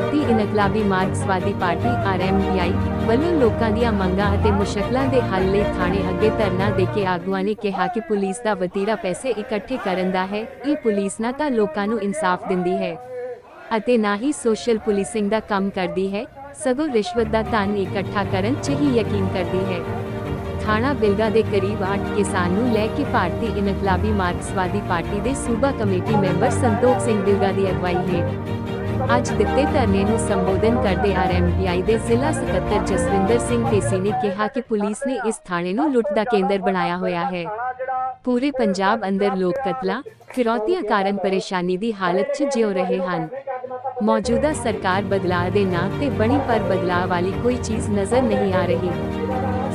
ਭਾਰਤੀ ਇਨਕਲਾਬੀ ਮਾਰਕਸਵਾਦੀ ਪਾਰਟੀ ਆਰਐਮਪੀਆਈ ਵੱਲੋਂ ਲੋਕਾਂ ਦੀਆਂ ਮੰਗਾਂ ਅਤੇ ਮੁਸ਼ਕਲਾਂ ਦੇ ਹੱਲ ਲਈ ਥਾਣੇ ਅੱਗੇ ਧਰਨਾ ਦੇ ਕੇ ਆਗੂਆਂ ਨੇ ਕਿਹਾ ਕਿ ਪੁਲਿਸ ਦਾ ਵਤੀਰਾ ਪੈਸੇ ਇਕੱਠੇ ਕਰਨ ਦਾ ਹੈ। ਇਹ ਪੁਲਿਸ ਨਾ ਤਾਂ ਲੋਕਾਂ ਨੂੰ ਇਨਸਾਫ ਦਿੰਦੀ ਹੈ ਅਤੇ ਨਾ ਹੀ ਸੋਸ਼ਲ ਪੁਲਿਸਿੰਗ ਦਾ ਕੰਮ ਕਰਦੀ ਹੈ। ਸਗੋਂ ਰਿਸ਼ਵਤ ਦਾ ਧਨ ਇਕੱਠਾ ਕਰਨ 'ਚ ਹੀ ਯਕੀਨ ਕਰਦੀ ਹੈ। ਥਾਣਾ ਬਿਲਗਾ ਦੇ ਕਰੀਬ 8 ਕਿਸਾਨ ਨੂੰ ਲੈ ਕੇ ਭਾਰਤੀ ਇਨਕਲਾਬੀ ਮਾਰਕਸਵਾਦੀ ਪਾਰਟੀ ਦੇ ਸੂਬਾ ਕਮੇਟੀ ਮੈਂਬਰ ਸੰਤੋਖ ਸਿੰਘ ਬਿਲਗਾ ਦੀ ਅਗਵਾਈ ਹੇਠ ਅੱਜ ਦਿੱਤੇ ਧਰਨੇ ਨੂੰ ਸੰਬੋਧਨ ਕਰਦੇ ਆਰਐਮਪੀਆਈ ਦੇ ਜ਼ਿਲ੍ਹਾ ਸਕੱਤਰ ਜਸਵਿੰਦਰ ਸਿੰਘ ਢੇਸੀ ਨੇ ਕਿਹਾ ਕਿ ਪੁਲਿਸ ਨੇ ਇਸ ਥਾਣੇ ਨੂੰ ਲੁੱਟ ਦਾ ਕੇਂਦਰ ਬਣਾਇਆ ਹੋਇਆ ਹੈ। ਪੂਰੇ ਪੰਜਾਬ ਅੰਦਰ ਲੋਕ ਕਤਲਾਂ, ਫਿਰੌਤੀਆਂ ਕਾਰਨ ਪਰੇਸ਼ਾਨੀ ਦੀ ਹਾਲਤ 'ਚ ਜਿਉ ਰਹੇ ਹਨ। ਮੌਜੂਦਾ ਸਰਕਾਰ ਬਦਲਾਅ ਦੇ ਨਾਂ ਤੇ ਬਣੀ ਪਰ ਬਦਲਾਅ ਵਾਲੀ ਕੋਈ ਚੀਜ਼ ਨਜ਼ਰ ਨਹੀਂ ਆ ਰਹੀ।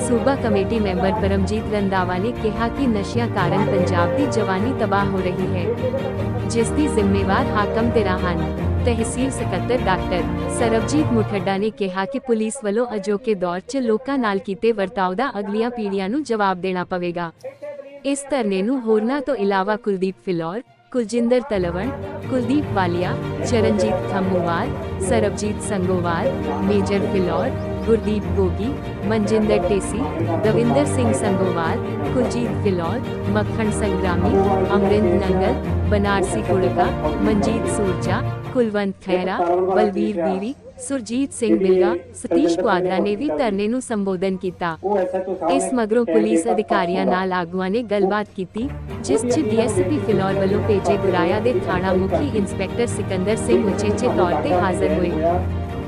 ਸੂਬਾ ਕਮੇਟੀ ਮੈਂਬਰ ਪਰਮਜੀਤ ਰੰਦਾਵਾ ਨੇ ਕਿਹਾ ਕਿ ਨਸ਼ਿਆਂ ਕਾਰਨ ਪੰਜਾਬ ਦੀ ਜਵਾਨੀ ਤਬਾਹ ਹੋ ਰਹੀ ਹੈ, ਜਿਸ ਦੀ ਜ਼ਿੰਮੇਵਾਰ ਹਾਕਮ ਤੇਰਾ ਹਨ। ਤਹਿਸੀਲ ਸਕੱਤਰ ਡਾਕਟਰ ਸਰਬਜੀਤ ਮੁਠੱਡਾ ਨੇ ਕਿਹਾ ਕਿ ਪੁਲਿਸ ਵੱਲੋਂ ਅਜੋਕੇ ਦੌਰ 'ਚ ਲੋਕਾਂ ਨਾਲ ਕੀਤੇ ਵਰਤਾਓ ਦਾ ਅਗਲੀਆਂ ਪੀੜ੍ਹੀਆਂ ਨੂੰ ਜਵਾਬ ਦੇਣਾ ਪਵੇਗਾ। ਇਸ ਧਰਨੇ ਨੂੰ ਹੋਰਨਾਂ ਤੋਂ ਇਲਾਵਾ ਕੁਲਦੀਪ ਫਿਲੌਰ, ਕੁਲਜਿੰਦਰ ਤਲਵਣ, ਕੁਲਦੀਪ ਵਾਲੀਆ, ਚਰਨਜੀਤ ਖੰਮੂਵਾਲ, ਸਰਬਜੀਤ ਸੰਗੋਵਾਲ, ਮੇਜਰ ਫਿਲੌਰ ਗੁਰਦੀਪ ਗੋਗੀ, ਮਨਜਿੰਦਰ ਟੇਸੀ, ਰਵਿੰਦਰ ਸਿੰਘ ਸੰਗੋਵਾਲ, ਕੁਲਜੀਤ ਫਿਲੌਰ, ਮੱਖਣ ਸੰਗਰਾਮੀ, ਅਮਰਿੰਦ ਨੰਗਲ, ਬਨਾਰਸੀ ਕੁੜਕਾ, ਮਨਜੀਤ ਸੂਰਜਾ, ਕੁਲਵੰਤ ਖੈਰਾ ਬਲਵੀਰ ਬੀਰੀ ਸੁਰਜੀਤ ਸਿੰਘ ਬਿਲਗਾ ਸਤੀਸ਼ ਕੁਆਦਰਾ ਨੇ ਵੀ ਧਰਨੇ ਨੂੰ ਸੰਬੋਧਨ ਕੀਤਾ। ਇਸ ਮਗਰੋਂ ਪੁਲਿਸ ਅਧਿਕਾਰੀਆਂ ਨਾਲ ਆਗੂਆਂ ਨੇ ਗੱਲਬਾਤ ਕੀਤੀ, ਜਿਸ 'ਚ ਡੀਐਸਪੀ ਫਿਲੌਰ ਵੱਲੋਂ ਭੇਜੇ ਗੁਰਾਇਆ ਦੇ ਥਾਣਾ ਮੁਖੀ ਇੰਸਪੈਕਟਰ ਸਿਕੰਦਰ ਸਿੰਘ ਉਚੇਚੇ ਤੌਰ ਤੇ ਹਾਜ਼ਰ ਹੋਏ।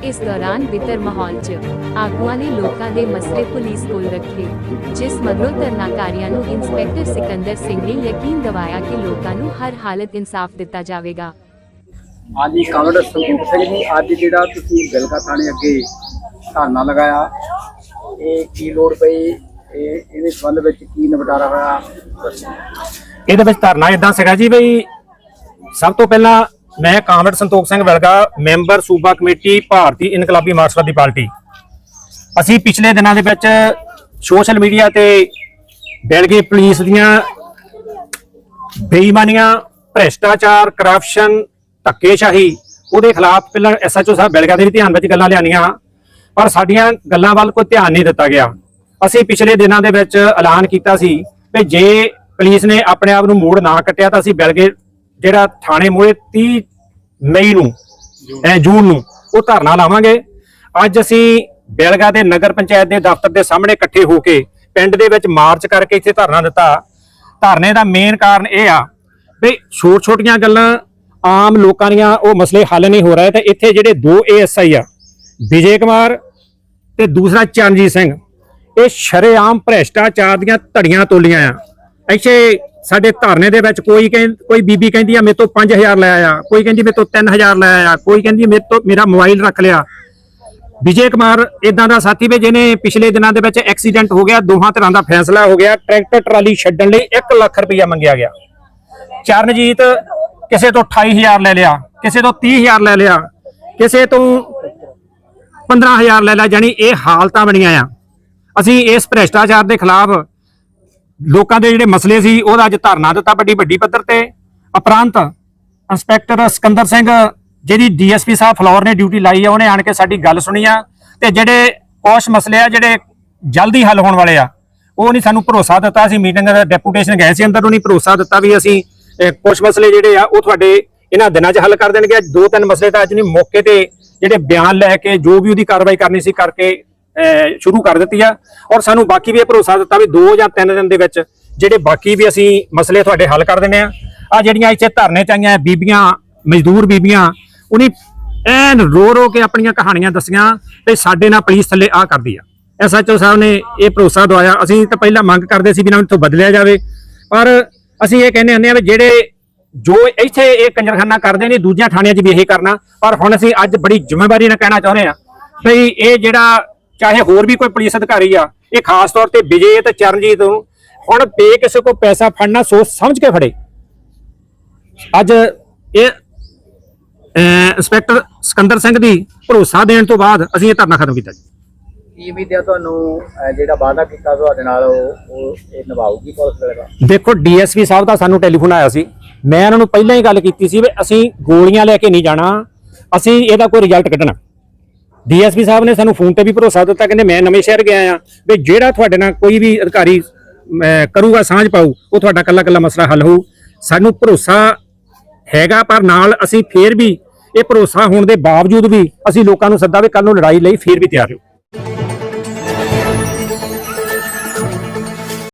ਇਸ ਦੌਰਾਨ ਬਿਤਰ ਮਾਹੌਲ 'ਚ ਆਗੂਆਂ ਨੇ ਲੋਕਾਂ ਦੇ ਮਸਲੇ ਪੁਲਿਸ ਕੋਲ ਰੱਖੇ ਜਿਸ ਮਗਰੋਂ ਧਰਨਾਕਾਰੀਆਂ ਨੂੰ ਇੰਸਪੈਕਟਰ ਸਿਕੰਦਰ ਸਿੰਘ ਨੇ ਯਕੀਨ ਦਿਵਾਇਆ ਕਿ ਲੋਕਾਂ ਨੂੰ ਹਰ ਹਾਲਤ ਇਨਸਾਫ ਦਿੱਤਾ ਜਾਵੇਗਾ ਹਾਂਜੀ ਕਾਮਰੇਡ ਸੰਤੋਖ ਸਿੰਘ ਜੀ ਅੱਜ ਜਿਹੜਾ ਤੁਸੀਂ ਬਿਲਗਾ ਥਾਣੇ ਅੱਗੇ ਧਰਨਾ ਲਗਾਇਆ ਇਹ ਕੀ ਲੋੜ ਪਈ ਇਹ ਇਹਦੇ ਸੰਬੰਧ ਵਿੱਚ ਕੀ ਨਿਪਟਾਰਾ ਹੋਇਆ। ਇਹਦੇ ਵਿੱਚ ਧਰਨਾ ਇਦਾਂ ਸੀਗਾ ਜੀ ਬਈ ਸਭ ਤੋਂ ਪਹਿਲਾਂ ਮੈਂ ਕਾਮਰੇਡ ਸੰਤੋਖ ਸਿੰਘ ਵਲਗਾ, ਮੈਂਬਰ ਸੂਬਾ ਕਮੇਟੀ, ਭਾਰਤੀ ਇਨਕਲਾਬੀ ਮਾਰਕਸਵਾਦੀ ਪਾਰਟੀ। ਅਸੀਂ ਪਿਛਲੇ ਦਿਨਾਂ ਦੇ ਵਿੱਚ ਸੋਸ਼ਲ ਮੀਡੀਆ ਤੇ ਬੈਲਗੇ ਪੁਲਿਸ ਦੀਆਂ ਬੇਈਮਾਨੀਆਂ, ਭ੍ਰਿਸ਼ਟਾਚਾਰ ਕਰਪਸ਼ਨ ਧੱਕੇਸ਼ਾਹੀ, ਉਹਦੇ ਖਿਲਾਫ ਪਹਿਲਾਂ ਐਸਐਚਓ ਸਾਹਿਬ ਬੈਲਗਾ ਦੇ ਵੀ ਧਿਆਨ ਵਿੱਚ ਗੱਲਾਂ ਲਿਆਨੀਆਂ ਪਰ ਸਾਡੀਆਂ ਗੱਲਾਂ ਵੱਲ ਕੋਈ ਧਿਆਨ ਨਹੀਂ ਦਿੱਤਾ ਗਿਆ। ਅਸੀਂ ਪਿਛਲੇ ਦਿਨਾਂ ਦੇ ਵਿੱਚ ਐਲਾਨ ਕੀਤਾ ਸੀ ਕਿ ਜੇ ਪੁਲਿਸ ਨੇ ਆਪਣੇ ਆਪ ਨੂੰ ਮੋੜ ਨਾ ਕੱਟਿਆ ਤਾਂ ਅਸੀਂ ਬੈਲਗੇ ਜਿਹੜਾ ਥਾਣੇ ਮੂਹਰੇ 30 ਮਈ ਨੂੰ, ਐ ਜੂਨ ਨੂੰ ਉਹ ਧਰਨਾ ਲਾਵਾਂਗੇ। ਅੱਜ ਅਸੀਂ ਬੈਲਗਾ ਦੇ ਨਗਰ ਪੰਚਾਇਤ ਦੇ ਦਫ਼ਤਰ ਦੇ ਸਾਹਮਣੇ ਇਕੱਠੇ ਹੋ ਕੇ ਪਿੰਡ ਦੇ ਵਿੱਚ ਮਾਰਚ ਕਰਕੇ ਇੱਥੇ ਧਰਨਾ ਦਿੱਤਾ। ਧਰਨੇ ਦਾ ਮੇਨ ਕਾਰਨ ਇਹ ਆ ਵੀ ਛੋਟ ਛੋਟੀਆਂ ਗੱਲਾਂ ਆਮ ਲੋਕਾਂ ਦੀਆਂ ਉਹ ਮਸਲੇ ਹੱਲ ਨਹੀਂ ਹੋ ਰਹੇ ਤੇ ਇੱਥੇ ਜਿਹੜੇ ਦੋ ਏਐਸਆਈ ਆ, ਵਿਜੇ ਕੁਮਾਰ ਤੇ ਦੂਸਰਾ ਚਰਨਜੀਤ ਸਿੰਘ, ਇਹ ਸ਼ਰੇਆਮ ਭ੍ਰਿਸ਼ਟਾਚਾਰ ਦੀਆਂ ਧੜੀਆਂ ਤੋਲੀਆਂ ਆ। ਇੱਥੇ ਸਾਡੇ ਧਰਨੇ ਦੇ ਵਿੱਚ ਕੋਈ ਕਹਿੰ- ਕੋਈ ਬੀਬੀ ਕਹਿੰਦੀ ਆ, ਮੇਰੇ ਤੋਂ 5000 ਲੈ ਆਇਆ। ਕੋਈ ਕਹਿੰਦੀ ਮੇਰੇ ਤੋਂ 3000 ਲੈ ਆਇਆ। ਕੋਈ ਕਹਿੰਦੀ ਮੇਰੇ ਤੋਂ, ਮੇਰਾ ਮੋਬਾਈਲ ਰੱਖ ਲਿਆ। ਵਿਜੇ ਕੁਮਾਰ ਇਦਾਂ ਦਾ ਸਾਥੀ ਵੀ ਜਿਹਨੇ ਪਿਛਲੇ ਦਿਨਾਂ ਦੇ ਵਿੱਚ ਐਕਸੀਡੈਂਟ ਹੋ ਗਿਆ, ਦੋਹਾਂ ਤਰ੍ਹਾਂ ਦਾ ਫੈਸਲਾ ਹੋ ਗਿਆ। ਟਰੈਕਟਰ ਟਰਾਲੀ ਛੱਡਣ ਲਈ 1 ਲੱਖ ਰੁਪਇਆ ਮੰਗਿਆ ਗਿਆ। ਚਰਨਜੀਤ ਕਿਸੇ ਤੋਂ 28000 ਲੈ ਲਿਆ, ਕਿਸੇ ਤੋਂ 30000 ਲੈ ਲਿਆ, ਕਿਸੇ ਤੋਂ 15000 ਲੈ ਲਿਆ ਜਾਨੀ ਇਹ ਹਾਲਤਾਂ ਬਣੀਆਂ ਆ। ਅਸੀਂ ਇਸ ਭ੍ਰਿਸ਼ਟਾਚਾਰ ਦੇ ਖਿਲਾਫ ਲੋਕਾਂ ਦੇ ਜਿਹੜੇ ਮਸਲੇ ਸੀ ਉਹਦਾ ਅੱਜ ਧਰਨਾ ਦਿੱਤਾ ਵੱਡੀ ਵੱਡੀ ਪੱਧਰ ਤੇ। ਉਪਰੰਤ ਇੰਸਪੈਕਟਰ ਸਿਕੰਦਰ ਸਿੰਘ ਜਿਹਦੀ ਡੀਐਸਪੀ ਸਾਹਿਬ ਫਲੋਰ ਨੇ ਡਿਊਟੀ ਲਾਈ ਆ ਉਹਨੇ ਆਣ ਕੇ ਸਾਡੀ ਗੱਲ ਸੁਣੀ ਆ। ਤੇ ਜਿਹੜੇ ਕੁਛ ਮਸਲੇ ਆ ਜਿਹੜੇ ਜਲਦੀ ਹੱਲ ਹੋਣ ਵਾਲੇ ਆ ਉਹ ਨਹੀਂ ਸਾਨੂੰ ਭਰੋਸਾ ਦਿੱਤਾ। ਅਸੀਂ ਮੀਟਿੰਗ ਦਾ ਡੈਪੂਟੇਸ਼ਨ ਗਏ ਸੀ ਅੰਦਰ ਉਹਨੇ ਭਰੋਸਾ ਦਿੱਤਾ ਵੀ ਅਸੀਂ ਅਹ, ਮਸਲੇ ਜਿਹੜੇ ਆ ਉਹ ਤੁਹਾਡੇ ਇਹਨਾਂ ਦਿਨਾਂ 'ਚ ਹੱਲ ਕਰ ਦੇਣਗੇ। ਦੋ ਤਿੰਨ ਮਸਲੇ ਤਾਂ ਅੱਜ ਨਹੀਂ ਮੌਕੇ ਤੇ ਜਿਹੜੇ ਬਿਆਨ ਲੈ ਕੇ ਜੋ ਵੀ ਉਹਦੀ ਕਾਰਵਾਈ ਕਰਨੀ ਸੀ ਕਰਕੇ ਸ਼ੁਰੂ ਕਰ ਦਿੱਤੀ ਆ। ਔਰ ਸਾਨੂੰ ਬਾਕੀ ਵੀ ਇਹ ਭਰੋਸਾ ਦਿੱਤਾ ਵੀ ਦੋ ਜਾਂ ਤਿੰਨ ਦਿਨ ਦੇ ਵਿੱਚ ਜਿਹੜੇ ਬਾਕੀ ਵੀ ਅਸੀਂ ਮਸਲੇ ਤੁਹਾਡੇ ਹੱਲ ਕਰ ਦਿੰਦੇ ਆ। ਆ ਜਿਹੜੀਆਂ ਇੱਥੇ ਧਰਨੇ ਚ ਆਈਆਂ ਬੀਬੀਆਂ, ਮਜ਼ਦੂਰ ਬੀਬੀਆਂ ਉਹਨੇ ਐਨ ਰੋ ਰੋ ਕੇ ਆਪਣੀਆਂ ਕਹਾਣੀਆਂ ਦੱਸੀਆਂ ਤੇ ਸਾਡੇ ਨਾਲ ਪੁਲਿਸ ਥੱਲੇ ਆ ਕਰਦੀ ਆ। ਐਸਐਚਓ ਸਾਹਿਬ ਨੇ ਇਹ ਭਰੋਸਾ ਦਵਾਇਆ। ਅਸੀਂ ਤਾਂ ਪਹਿਲਾਂ ਮੰਗ ਕਰਦੇ ਸੀ ਵੀ ਇਹਨਾਂ ਇੱਥੋਂ ਬਦਲਿਆ ਜਾਵੇ। ਪਰ ਅਸੀਂ ਇਹ ਕਹਿੰਦੇ ਹੁੰਦੇ ਆ ਵੀ ਜਿਹੜੇ ਜੋ ਇੱਥੇ ਇਹ ਕੰਜਰਖਾਨਾ ਕਰਦੇ ਨੇ, ਦੂਜਿਆਂ ਥਾਣਿਆਂ 'ਚ ਵੀ ਇਹ ਕਰਨਾ। ਪਰ ਹੁਣ ਅਸੀਂ ਅੱਜ ਬੜੀ ਜ਼ਿੰਮੇਵਾਰੀ ਨਾਲ ਕਹਿਣਾ ਚਾਹੁੰਦੇ ਆ ਵੀ ਇਹ ਜਿਹੜਾ ਚਾਹੇ ਹੋਰ ਵੀ ਕੋਈ ਪੁਲਿਸ ਅਧਿਕਾਰੀ ਆ ਇਹ ਖਾਸ ਤੌਰ ਤੇ ਵਿਜੇ ਤੇ ਚਰਨਜੀਤ ਨੂੰ ਹੁਣ ਬੇ ਕਿਸੇ ਕੋ ਪੈਸਾ ਫੜਨਾ ਸੋਚ ਸਮਝ ਕੇ ਫੜੇ। ਅੱਜ ਇਹ ਇੰਸਪੈਕਟਰ ਸਿਕੰਦਰ ਸਿੰਘ ਦੀ ਭਰੋਸਾ ਦੇਣ ਤੋਂ ਬਾਅਦ ਅਸੀਂ ਇਹ ਧਰਨਾ ਖਤਮ ਕੀਤਾ ਜੀ। ਕੀ ਹੈ ਤੁਹਾਨੂੰ ਜਿਹੜਾ ਵਾਅਦਾ ਕੀਤਾ ਤੁਹਾਡੇ ਨਾਲ ਉਹ ਇਹ ਨਿਭਾਊਗੀ ਪੁਲਿਸ ਬਿਲਗਾ ਦੇਖੋ ਡੀਐਸਪੀ ਸਾਹਿਬ ਦਾ ਸਾਨੂੰ ਟੈਲੀਫੋਨ ਆਇਆ ਸੀ। ਮੈਂ ਇਹਨਾਂ ਨੂੰ ਪਹਿਲਾਂ ਹੀ ਗੱਲ ਕੀਤੀ ਸੀ ਵੀ ਅਸੀਂ ਗੋਲੀਆਂ ਲੈ ਕੇ ਨਹੀਂ ਜਾਣਾ ਅਸੀਂ ਇਹਦਾ ਕੋਈ ਰਿਜ਼ਲਟ ਕੱਢਣਾ। ਡੀਐਸਪੀ ਸਾਹਿਬ ਨੇ ਸਾਨੂੰ ਫੋਨ ਤੇ ਵੀ ਭਰੋਸਾ ਦਿੱਤਾ, ਕਹਿੰਦੇ ਮੈਂ ਨਵੇਂ ਸ਼ਹਿਰ ਗਿਆ ਆ, ਵੀ ਜਿਹੜਾ ਤੁਹਾਡੇ ਨਾਲ ਕੋਈ ਵੀ ਅਧਿਕਾਰੀ ਕਰੂਗਾ, ਸਾਂਝ ਪਾਊ, ਉਹ ਤੁਹਾਡਾ ਕੱਲਾ ਕੱਲਾ ਮਸਲਾ ਹੱਲ ਹੋਊ। ਸਾਨੂੰ ਭਰੋਸਾ ਹੈਗਾ, ਪਰ ਨਾਲ ਅਸੀਂ ਫੇਰ ਵੀ ਇਹ ਭਰੋਸਾ ਹੋਣ ਦੇ ਬਾਵਜੂਦ ਵੀ ਅਸੀਂ ਲੋਕਾਂ ਨੂੰ ਸੱਦਾ ਵੀ ਕੱਲ ਨੂੰ ਲੜਾਈ ਲਈ ਫੇਰ ਵੀ ਤਿਆਰ ਹੋ।